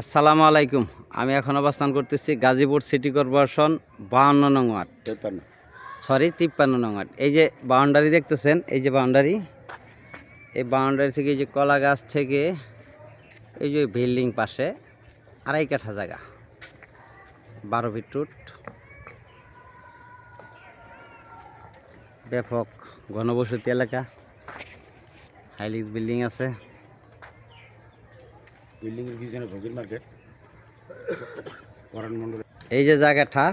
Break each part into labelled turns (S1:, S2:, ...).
S1: আসসালামু আলাইকুম। আমি এখন অবস্থান করতেছি গাজীপুর সিটি কর্পোরেশন বাহান্ন নং ওয়ার্ড। সরি তিপ্পান্ন নং ওয়ার্ড। এই যে বাউন্ডারি দেখতেছেন এই যে বাউন্ডারি এই বাউন্ডারি থেকে এই যে কলা গাছ থেকে এই যে বিল্ডিং পাশে আড়াই কাঠা জায়গা বারো ফিট রুট। ব্যাপক ঘনবসতি এলাকা হাইলিক্স বিল্ডিং আছে। এই যে জায়গাটা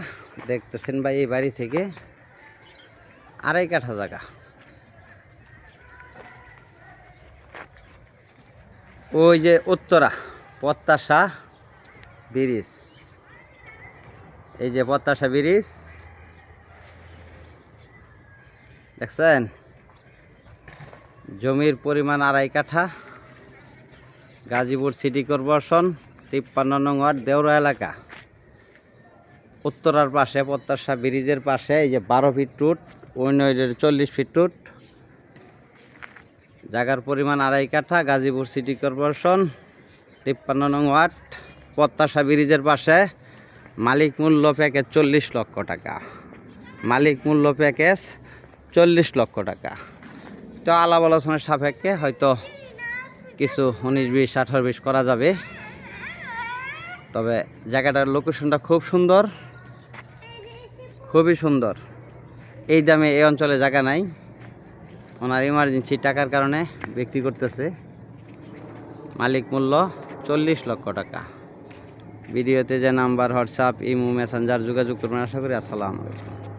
S1: দেখতেছেন ভাই, এই বাড়ি থেকে আড়াই কাঠা জায়গা। ওই যে উত্তরা পত্তাশা ব্রিজ। এই যে পত্তাশা ব্রিজ। দেখছেন? জমির পরিমাণ আড়াই কাঠা। গাজীপুর সিটি কর্পোরেশন, তিপ্পান্ন নং ওয়ার্ড, দেওরা এলাকা। উত্তরার পাশে প্রত্যাশা ব্রিজের পাশে, এই যে বারো ফিট রুট অন্য চল্লিশ ফিট রুট। জায়গার পরিমাণ আড়াই কাঠা, গাজীপুর সিটি কর্পোরেশন, তিপ্পান্ন নং ওয়ার্ড, প্রত্যাশা ব্রিজের পাশে, মালিক মূল্য প্যাকেজ চল্লিশ লক্ষ টাকা। মালিক মূল্য প্যাকেজ চল্লিশ লক্ষ টাকা। তো আলাপ আলোচনার সাপেক্ষে হয়তো কিছু উনিশ বিশ আঠারো বিশ করা যাবে। তবে জায়গাটার লোকেশনটা খুব সুন্দর। খুবই সুন্দর। এই দামে এই অঞ্চলে জায়গা নাই। ওনার ইমার্জেন্সি টাকার কারণে বিক্রি করতেছে। মালিক মূল্য চল্লিশ লক্ষ টাকা। ভিডিওতে যে নাম্বার হোয়াটসঅ্যাপ ইমো মেসেঞ্জার যোগাযোগ করবেন। আশা করি আসসালামু আলাইকুম।